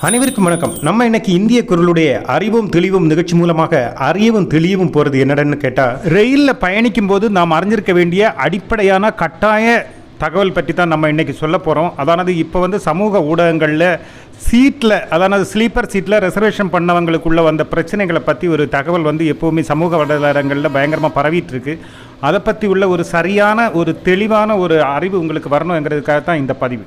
அனைவருக்கும் வணக்கம். நம்ம இன்னைக்கு இந்திய குரலுடைய அறிவும் தெளிவும் நிகழ்ச்சி மூலமாக அறியவும் தெளியவும் போகிறது என்னடன்னு கேட்டால் ரயிலில் பயணிக்கும் போது நாம் அறிஞ்சிருக்க வேண்டிய அடிப்படையான கட்டாய தகவல் பற்றி தான் நம்ம இன்றைக்கி சொல்ல போகிறோம் அதானது இப்போ வந்து சமூக ஊடகங்களில் சீட்டில் அதானது ஸ்லீப்பர் சீட்டில் ரிசர்வேஷன் பண்ணவங்களுக்குள்ள வந்த பிரச்சனைகளை பற்றி ஒரு தகவல் வந்து எப்போவுமே சமூக வலைதளங்களில் பயங்கரமாக பரவிட்டு இருக்கு அதை பற்றி உள்ள ஒரு சரியான ஒரு தெளிவான ஒரு அறிவு உங்களுக்கு வரணுங்கிறதுக்காக தான் இந்த பதிவு.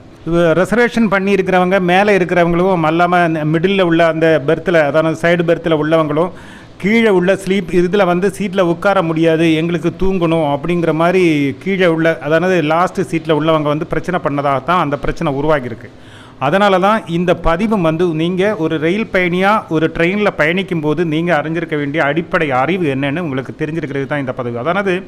ரிசர்வேஷன் பண்ணியிருக்கிறவங்க மேலே இருக்கிறவங்களும் அல்லாமல் மிடில் உள்ள அந்த பெர்த்தில் அதான சைடு பெர்த்தில் உள்ளவங்களும் கீழே உள்ள ஸ்லீப் இதில் வந்து சீட்டில் உட்கார முடியாது எங்களுக்கு தூங்கணும் அப்படிங்கிற மாதிரி கீழே உள்ள அதாவது லாஸ்ட்டு சீட்டில் உள்ளவங்க வந்து பிரச்சனை பண்ணதாக தான் அந்த பிரச்சனை உருவாகியிருக்கு. அதனால தான் இந்த பதிவும் வந்து நீங்கள் ஒரு ரயில் பயணியாக ஒரு ட்ரெயினில் பயணிக்கும் போது நீங்கள் அறிஞ்சிருக்க வேண்டிய அடிப்படை அறிவு என்னன்னு உங்களுக்கு தெரிஞ்சிருக்கிறது தான் இந்த பதிவு. அதானது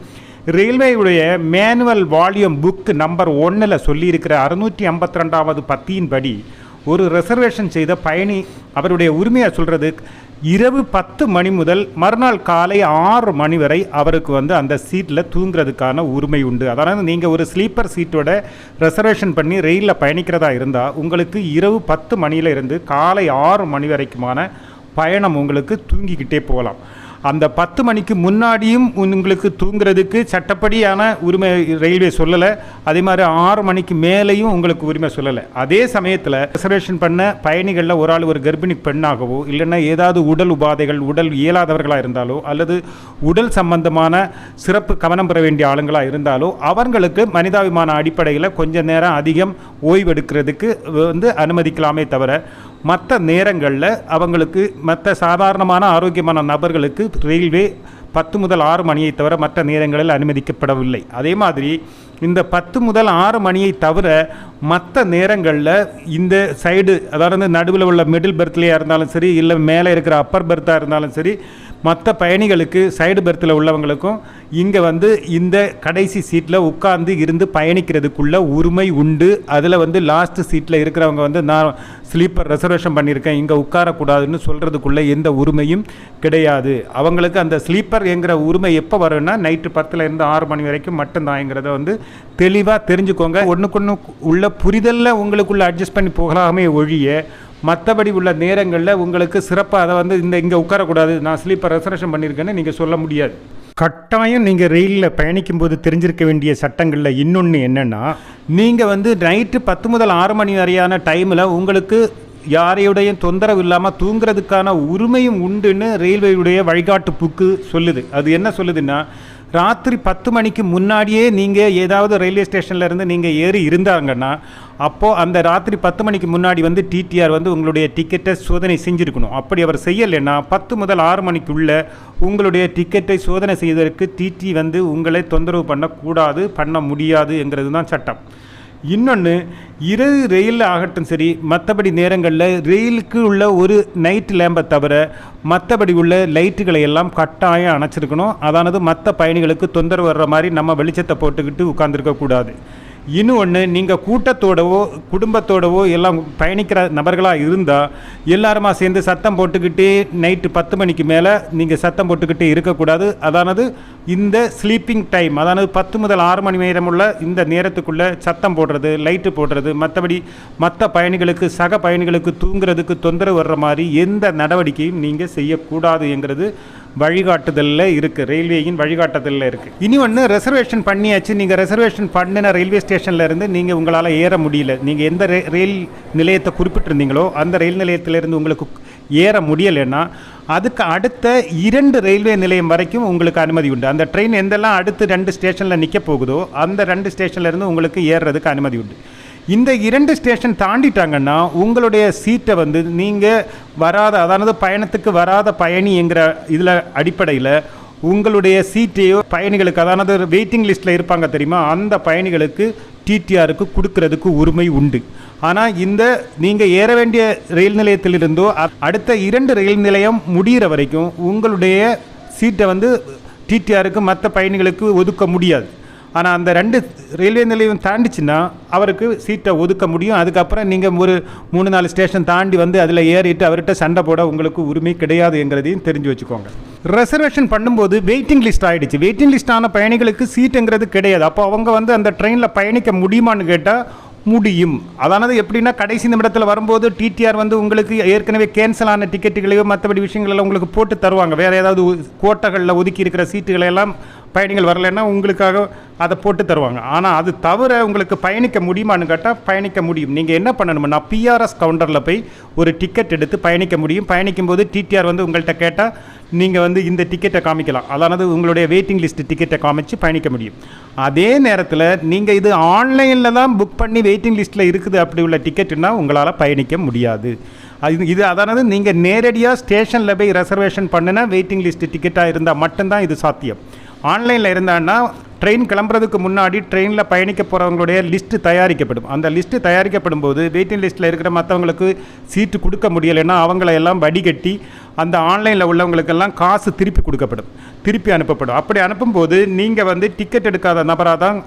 ரயில்வேயுடைய மேனுவல் வால்யூம் புக் நம்பர் ஒன்றில் சொல்லியிருக்கிற அறுநூற்றி ஐம்பத்தி ரெண்டாவது பத்தியின்படி ஒரு ரிசர்வேஷன் செய்த பயணி அவருடைய உரிமையை சொல்கிறது இரவு பத்து மணி முதல் மறுநாள் காலை ஆறு மணி வரை அவருக்கு வந்து அந்த சீட்டில் தூங்குறதுக்கான உரிமை உண்டு. அதாவது நீங்கள் ஒரு ஸ்லீப்பர் சீட்டோட ரிசர்வேஷன் பண்ணி ரயிலில் பயணிக்கிறதா இருந்தால் உங்களுக்கு இரவு பத்து மணியில இருந்து காலை ஆறு மணி வரைக்குமான பயணம் உங்களுக்கு தூங்கிக்கிட்டே போகலாம். அந்த பத்து மணிக்கு முன்னாடியும் உங்களுக்கு தூங்குறதுக்கு சட்டப்படியான உரிமை ரயில்வே சொல்லலை. அதே மாதிரி ஆறு மணிக்கு மேலேயும் உங்களுக்கு உரிமை சொல்லலை. அதே சமயத்தில் ரிசர்வேஷன் பண்ண பயணிகளில் ஒரு ஆள் ஒரு கர்ப்பிணி பெண்ணாகவோ இல்லைன்னா ஏதாவது உடல் உபாதைகள் உடல் இயலாதவர்களாக இருந்தாலோ அல்லது உடல் சம்பந்தமான சிறப்பு கவனம் பெற வேண்டிய ஆளுங்களாக இருந்தாலோ அவர்களுக்கு மனிதாபிமான அடிப்படையில் கொஞ்ச நேரம் அதிகம் ஓய்வெடுக்கிறதுக்கு வந்து அனுமதிக்கலாமே தவிர மற்ற நேரங்களில் அவங்களுக்கு மற்ற சாதாரணமான ஆரோக்கியமான நபர்களுக்கு ரயில்வே பத்து முதல் ஆறு மணியை தவிர மற்ற நேரங்களில் அனுமதிக்கப்படவில்லை. அதே மாதிரி இந்த பத்து முதல் ஆறு மணியை தவிர மற்ற நேரங்களில் இந்த சைடு அதாவது நடுவில் உள்ள மிடில் பெர்த்லேயே இருந்தாலும் சரி இல்லை மேலே இருக்கிற அப்பர் பெர்த்தாக இருந்தாலும் சரி மற்ற பயணிகளுக்கு சைடு பெர்த்தில் உள்ளவங்களுக்கும் இங்கே வந்து இந்த கடைசி சீட்டில் உட்கார்ந்து இருந்து பயணிக்கிறதுக்குள்ள உரிமை உண்டு. அதில் வந்து லாஸ்ட் சீட்டில் இருக்கிறவங்க வந்து நான் ஸ்லீப்பர் ரிசர்வேஷன் பண்ணியிருக்கேன் இங்கே உட்காரக்கூடாதுன்னு சொல்கிறதுக்குள்ளே எந்த உரிமையும் கிடையாது. அவங்களுக்கு அந்த ஸ்லீப்பர் என்கிற உரிமை எப்போ வரும்னா நைட்டு பத்தில் இருந்து ஆறு மணி வரைக்கும் மட்டும்தான்ங்கிறத வந்து தெளிவாக தெரிஞ்சுக்கோங்க. ஒன்றுக்கொன்று உள்ள புரிதலில் உங்களுக்குள்ளே அட்ஜஸ்ட் பண்ணி போகலாமே ஒழிய மற்றபடி உள்ள நேரங்களில் உங்களுக்கு சிறப்பாக அதை வந்து இந்த இங்கே உட்காரக்கூடாது நான் ஸ்லீப்பர் ரெசர்வேஷன் பண்ணியிருக்கேன்னு நீங்கள் சொல்ல முடியாது. கட்டாயம் நீங்கள் ரயிலில் பயணிக்கும்போது தெரிஞ்சிருக்க வேண்டிய சட்டங்களில் இன்னொன்று என்னென்னா நீங்கள் வந்து நைட்டு பத்து முதல் ஆறு மணி வரையான டைமில் உங்களுக்கு யாரையுடைய தொந்தரவு இல்லாமல் தூங்குறதுக்கான உரிமையும் உண்டுன்னு ரயில்வேயுடைய வழிகாட்டு புக்கு சொல்லுது. அது என்ன சொல்லுதுன்னா ராத்திரி பத்து மணிக்கு முன்னாடியே நீங்கள் ஏதாவது ரயில்வே ஸ்டேஷனில் இருந்து நீங்கள் ஏறி இருந்தாங்கன்னா அப்போது அந்த ராத்திரி பத்து மணிக்கு முன்னாடி வந்து டிடிஆர் வந்து உங்களுடைய டிக்கெட்டை சோதனை செஞ்சுருக்கணும். அப்படி அவர் செய்யலைன்னா பத்து முதல் ஆறு மணிக்குள்ளே உங்களுடைய டிக்கெட்டை சோதனை செய்வதற்கு டிடி வந்து உங்களை தொந்தரவு பண்ணக்கூடாது பண்ண முடியாதுங்கிறது தான் சட்டம். இன்னொன்று இரவு ரயிலில் ஆகட்டும் சரி மற்றபடி நேரங்களில் ரயிலுக்கு உள்ள ஒரு நைட் லேம்பை தவிர மற்றபடி உள்ள லைட்டுகளை எல்லாம் கட்டாயம் அணைச்சிருக்கணும். அதானது மற்ற பயணிகளுக்கு தொந்தரவு வர்ற மாதிரி நம்ம வெளிச்சத்தை போட்டுக்கிட்டு உட்காந்துருக்கக்கூடாது இன்னும் ஒன்று நீங்கள் கூட்டத்தோடவோ குடும்பத்தோடவோ எல்லாம் பயணிக்கிற நபர்களாக இருந்தால் எல்லாருமா சேர்ந்து சத்தம் போட்டுக்கிட்டே நைட்டு பத்து மணிக்கு மேலே நீங்கள் சத்தம் போட்டுக்கிட்டே இருக்கக்கூடாது. அதானது இந்த ஸ்லீப்பிங் டைம் அதானது பத்து முதல் ஆறு மணி நேரம் உள்ள இந்த நேரத்துக்குள்ளே சத்தம் போடுறது லைட்டு போடுறது மற்றபடி மற்ற பயணிகளுக்கு சக பயணிகளுக்கு தூங்குறதுக்கு தொந்தரவு வர்ற மாதிரி எந்த நடவடிக்கையும் நீங்கள் செய்யக்கூடாதுங்கிறது வழிகாட்டுதலில் இருக்குது ரயில்வேயின் வழிகாட்டுதலில் இருக்குது இனி ஒன்று ரெசர்வேஷன் பண்ணியாச்சு. நீங்கள் ரெசர்வேஷன் பண்ணின ரயில்வே ஸ்டேஷனில் இருந்து நீங்கள் உங்களால் ஏற முடியல. நீங்கள் எந்த ரே ரயில் நிலையத்தை குறிப்பிட்டிருந்தீங்களோ அந்த ரயில் நிலையத்திலிருந்து உங்களுக்கு ஏற முடியலைன்னா அதுக்கு அடுத்த இரண்டு ரயில்வே நிலையம் வரைக்கும் உங்களுக்கு அனுமதி உண்டு. அந்த ட்ரெயின் எந்தெல்லாம் அடுத்து ரெண்டு ஸ்டேஷனில் நிற்க போகுதோ அந்த ரெண்டு ஸ்டேஷன்லேருந்து உங்களுக்கு ஏறுறதுக்கு அனுமதி உண்டு. இந்த இரண்டு ஸ்டேஷன் தாண்டிட்டாங்கன்னா உங்களுடைய சீட்டை வந்து நீங்கள் வராத அதாவது பயணத்துக்கு வராத பயணிங்கிற இதில் அடிப்படையில் உங்களுடைய சீட்டையோ பயணிகளுக்கு அதாவது வெயிட்டிங் லிஸ்ட்டில் இருப்பாங்க தெரியுமா? அந்த பயணிகளுக்கு டிடிஆருக்கு கொடுக்கறதுக்கு உரிமை உண்டு. ஆனால் இந்த நீங்கள் ஏற வேண்டிய ரயில் நிலையத்திலிருந்தோ அடுத்த இரண்டு ரயில் நிலையம் முடிகிற வரைக்கும் உங்களுடைய சீட்டை வந்து டிடிஆருக்கு மற்ற பயணிகளுக்கு ஒதுக்க முடியாது. ஆனால் அந்த ரெண்டு ரயில்வே நிலையம் தாண்டிச்சுன்னா அவருக்கு சீட்டை ஒதுக்க முடியும். அதுக்கப்புறம் நீங்கள் ஒரு மூணு நாலு ஸ்டேஷன் தாண்டி வந்து அதில் ஏறிட்டு அவர்கிட்ட சண்டை போட உங்களுக்கு உரிமை கிடையாதுங்கிறதையும் தெரிஞ்சு வச்சுக்கோங்க. ரிசர்வேஷன் பண்ணும்போது வெயிட்டிங் லிஸ்ட் ஆகிடுச்சு வெயிட்டிங் லிஸ்ட் ஆன பயணிகளுக்கு சீட்டுங்கிறது கிடையாது. அப்போ அவங்க வந்து அந்த ட்ரெயினில் பயணிக்க முடியுமான்னு கேட்டால் முடியும். அதானது எப்படின்னா கடைசி நிமிடத்தில் வரும்போது டிடிஆர் வந்து உங்களுக்கு ஏற்கனவே கேன்சல் ஆன டிக்கெட்டுகளையோ மற்றபடி விஷயங்களெல்லாம் உங்களுக்கு போட்டு தருவாங்க. வேறு ஏதாவது கோட்டைகளில் ஒதுக்கி இருக்கிற சீட்டுகளை எல்லாம் பயணிகள் வரலைன்னா உங்களுக்காக அதை போட்டு தருவாங்க. ஆனால் அது தவிர உங்களுக்கு பயணிக்க முடியுமான்னு கேட்டால் பயணிக்க முடியும். நீங்கள் என்ன பண்ணணும்னா பிஆர்எஸ் கவுண்டரில் போய் ஒரு டிக்கெட் எடுத்து பயணிக்க முடியும். பயணிக்கும் போது டிடிஆர் வந்து உங்கள்கிட்ட கேட்டால் நீங்கள் வந்து இந்த டிக்கெட்டை காமிக்கலாம். அதானது உங்களுடைய வெயிட்டிங் லிஸ்ட் டிக்கெட்டை காமிச்சு பயணிக்க முடியும். அதே நேரத்தில் நீங்கள் இது ஆன்லைனில் தான் புக் பண்ணி வெயிட்டிங் லிஸ்ட்டில் இருக்குது அப்படி உள்ள டிக்கெட்டுனா உங்களால் பயணிக்க முடியாது. அது இது அதானது நீங்கள் நேரடியாக ஸ்டேஷனில் போய் ரெசர்வேஷன் பண்ணினா வெயிட்டிங் லிஸ்ட் டிக்கெட்டாக இருந்தால் மட்டும்தான் இது சாத்தியம். ஆன்லைனில் இருந்தான்னா ட்ரெயின் கிளம்புறதுக்கு முன்னாடி ட்ரெயினில் பயணிக்க போகிறவங்களுடைய லிஸ்ட்டு தயாரிக்கப்படும். அந்த லிஸ்ட்டு தயாரிக்கப்படும் போது வெயிட்டிங் லிஸ்ட்டில் இருக்கிற மற்றவங்களுக்கு சீட்டு கொடுக்க முடியலைன்னா அவங்கள எல்லாம் வடிகட்டி அந்த ஆன்லைனில் உள்ளவங்களுக்கெல்லாம் காசு திருப்பி கொடுக்கப்படும். திருப்பி அனுப்பப்படும். அப்படி அனுப்பும்போது நீங்கள் வந்து டிக்கெட் எடுக்காத நபராக தான்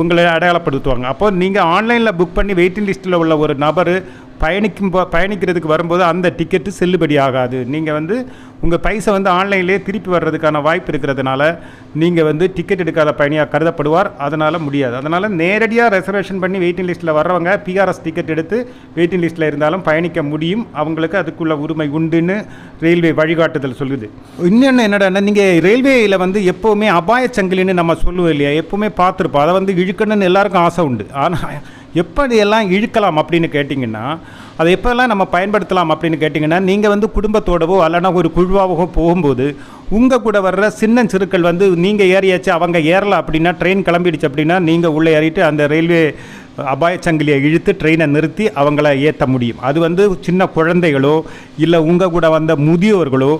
உங்களை அடையாளப்படுத்துவாங்க. அப்போ நீங்கள் ஆன்லைனில் புக் பண்ணி வெயிட்டிங் லிஸ்ட்டில் உள்ள ஒரு நபர் பயணிக்கும் போ பயணிக்கிறதுக்கு வரும்போது அந்த டிக்கெட்டு செல்லுபடி ஆகாது. நீங்கள் வந்து உங்கள் பைசை வந்து ஆன்லைன்லேயே திருப்பி வர்றதுக்கான வாய்ப்பு இருக்கிறதுனால நீங்கள் வந்து டிக்கெட் எடுக்காத பயணியாக கருதப்படுவார். அதனால் முடியாது. அதனால் நேரடியாக ரெசர்வேஷன் பண்ணி வெயிட்டிங் லிஸ்ட்டில் வர்றவங்க பிஆர்எஸ் டிக்கெட் எடுத்து வெயிட்டிங் லிஸ்ட்டில் இருந்தாலும் பயணிக்க முடியும். அவங்களுக்கு அதுக்குள்ள உரிமை உண்டுன்னு ரயில்வே வழிகாட்டுதல் சொல்லுது. இன்னொன்று என்னடா நீங்கள் ரயில்வேயில் வந்து எப்போவுமே அபாய சங்கிலின்னு நம்ம சொல்லுவோம் இல்லையா? எப்போவுமே பார்த்துருப்போம். அதை வந்து இழுக்கணும்னு எல்லாருக்கும் ஆசை உண்டு. ஆனால் எப்படியெல்லாம் இழுக்கலாம் அப்படின்னு கேட்டிங்கன்னா அதை எப்போல்லாம் நம்ம பயன்படுத்தலாம் அப்படின்னு கேட்டிங்கன்னா நீங்கள் வந்து குடும்பத்தோடவோ அல்லனா ஒரு குழுவாகவோ போகும்போது உங்கள் கூட வர்ற சின்ன சிறுக்கள் வந்து நீங்கள் ஏறியாச்சு அவங்க ஏறலாம் அப்படின்னா ட்ரெயின் கிளம்பிடுச்சு அப்படின்னா நீங்கள் உள்ளே ஏறிட்டு அந்த ரயில்வே அபாய சங்கிலியை இழுத்து ட்ரெயினை நிறுத்தி அவங்கள ஏற்ற முடியும். அது வந்து சின்ன குழந்தைகளோ இல்லை உங்கள் கூட வந்த முதியோர்களோ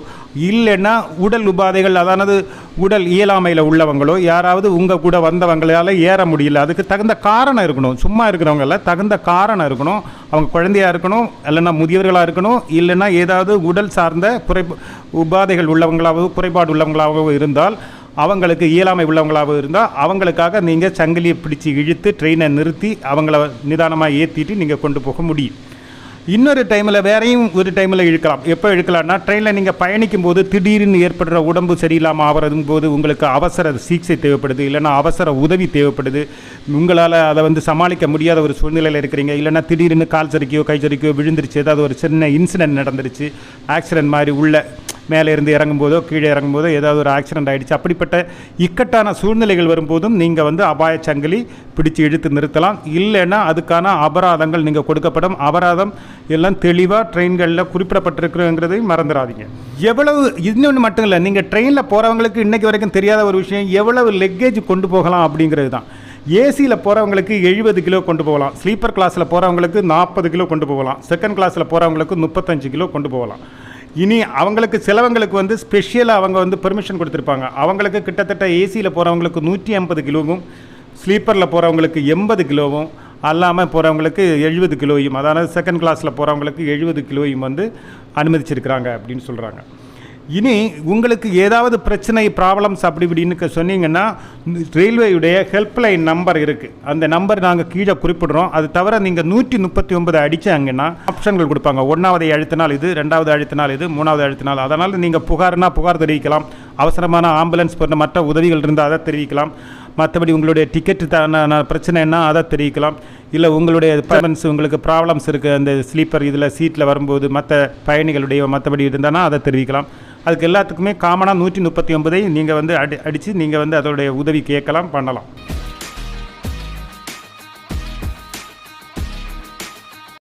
இல்லைன்னா உடல் உபாதைகள் அதானது உடல் இயலாமையில் உள்ளவங்களோ யாராவது உங்கள் கூட வந்தவங்களால் ஏற முடியல. அதுக்கு தகுந்த காரணம் இருக்கணும். சும்மா இருக்கிறவங்கள தகுந்த காரணம் இருக்கணும். அவங்க குழந்தையாக இருக்கணும் இல்லைன்னா முதியவர்களாக இருக்கணும் இல்லைன்னா ஏதாவது உடல் சார்ந்த குறை உபாதைகள் உள்ளவங்களாகவோ குறைபாடு உள்ளவங்களாகவோ இருந்தால் அவங்களுக்கு இயலாமை உள்ளவங்களாகவும் இருந்தால் அவங்களுக்காக நீங்கள் சங்கிலியை பிடிச்சி இழுத்து ட்ரெயினை நிறுத்தி அவங்கள நிதானமாக ஏற்றிட்டு நீங்கள் கொண்டு போக முடியும். இன்னொரு டைமில் வேறையும் ஒரு டைமில் இழுக்கலாம். எப்போ இழுக்கலாம்னா ட்ரெயினில் நீங்கள் பயணிக்கும் போது திடீர்னு ஏற்படுற உடம்பு சரியில்லாமல் ஆகிறதும் போது உங்களுக்கு அவசர சிகிச்சை தேவைப்படுது இல்லைன்னா அவசர உதவி தேவைப்படுது. உங்களால் அதை வந்து சமாளிக்க முடியாத ஒரு சூழ்நிலையில் இருக்கிறீங்க. இல்லைன்னா திடீர்னு கால் சரிக்கையோ கை சரிக்கையோ விழுந்துருச்சு. ஏதாவது ஒரு சின்ன இன்சிடென்ட் நடந்துருச்சு. ஆக்சிடென்ட் மாதிரி உள்ள மேலே இருந்து இறங்கும்போதோ கீழே இறங்கும்போதோ ஏதாவது ஒரு ஆக்சிடென்ட் ஆகிடுச்சு அப்படிப்பட்ட இக்கட்டான சூழ்நிலைகள் வரும்போதும் நீங்கள் வந்து அபாய சங்கிலி பிடிச்சு இழுத்து நிறுத்தலாம். இல்லைன்னா அதுக்கான அபராதங்கள் நீங்கள் கொடுக்கப்படும். அபராதம் எல்லாம் தெளிவாக ட்ரெயின்களில் குறிப்பிடப்பட்டிருக்கிறோங்கிறதையும் மறந்துடாதீங்க. எவ்வளவு இன்னொன்று மட்டும் இல்லை நீங்கள் ட்ரெயினில் போகிறவங்களுக்கு இன்றைக்கு வரைக்கும் தெரியாத ஒரு விஷயம் எவ்வளவு லெக்கேஜ் கொண்டு போகலாம் அப்படிங்கிறது தான். ஏசியில் போகிறவங்களுக்கு எழுபது கிலோ கொண்டு போகலாம். ஸ்லீப்பர் கிளாஸில் போகிறவங்களுக்கு நாற்பது கிலோ கொண்டு போகலாம். செகண்ட் கிளாஸில் போகிறவங்களுக்கு முப்பத்தஞ்சு கிலோ கொண்டு போகலாம். இனி அவங்களுக்கு சிலவங்களுக்கு வந்து ஸ்பெஷலாக அவங்க வந்து பெர்மிஷன் கொடுத்துருப்பாங்க. அவங்களுக்கு கிட்டத்தட்ட ஏசியில் போகிறவங்களுக்கு நூற்றி ஐம்பது கிலோவும் ஸ்லீப்பரில் போகிறவங்களுக்கு எண்பது கிலோவும் அல்லாமல் போகிறவங்களுக்கு எழுபது கிலோயும் அதாவது செகண்ட் கிளாஸில் போகிறவங்களுக்கு எழுபது கிலோயும் வந்து அனுமதிச்சிருக்கிறாங்க அப்படின்னு சொல்கிறாங்க இனி உங்களுக்கு ஏதாவது பிரச்சனை ப்ராப்ளம்ஸ் அப்படி இப்படின்னு சொன்னீங்கன்னா ரயில்வேயுடைய ஹெல்ப்லைன் நம்பர் இருக்குது அந்த நம்பர் நாங்கள் கீழே குறிப்பிடுறோம். அது தவிர நீங்கள் நூற்றி முப்பத்தி ஒன்பது அடித்தாங்கன்னா ஆப்ஷன்கள் கொடுப்பாங்க. ஒன்றாவது அழுத்தினால் இது ரெண்டாவது அழுத்தினால் இது மூணாவது அழுத்தினால் அதனால் நீங்கள் புகார்னா புகார் தெரிவிக்கலாம். அவசரமான ஆம்புலன்ஸ் போன்ற மற்ற உதவிகள் இருந்தால் அதை தெரிவிக்கலாம். மற்றபடி உங்களுடைய டிக்கெட்டு தான பிரச்சனைன்னா அதை தெரிவிக்கலாம். இல்லை உங்களுடைய பர்மன்ஸ் உங்களுக்கு ப்ராப்ளம்ஸ் இருக்குது அந்த ஸ்லீப்பர் இதில் சீட்டில் வரும்போது மற்ற பயணிகளுடைய மற்றபடி இருந்தானா அதை தெரிவிக்கலாம். அதுக்கு எல்லாத்துக்குமே காமனாக நூற்றி முப்பத்தி ஒன்பதை நீங்கள் வந்து அடி அடித்து நீங்கள் வந்து அதோடைய உதவி கேட்கலாம் பண்ணலாம்.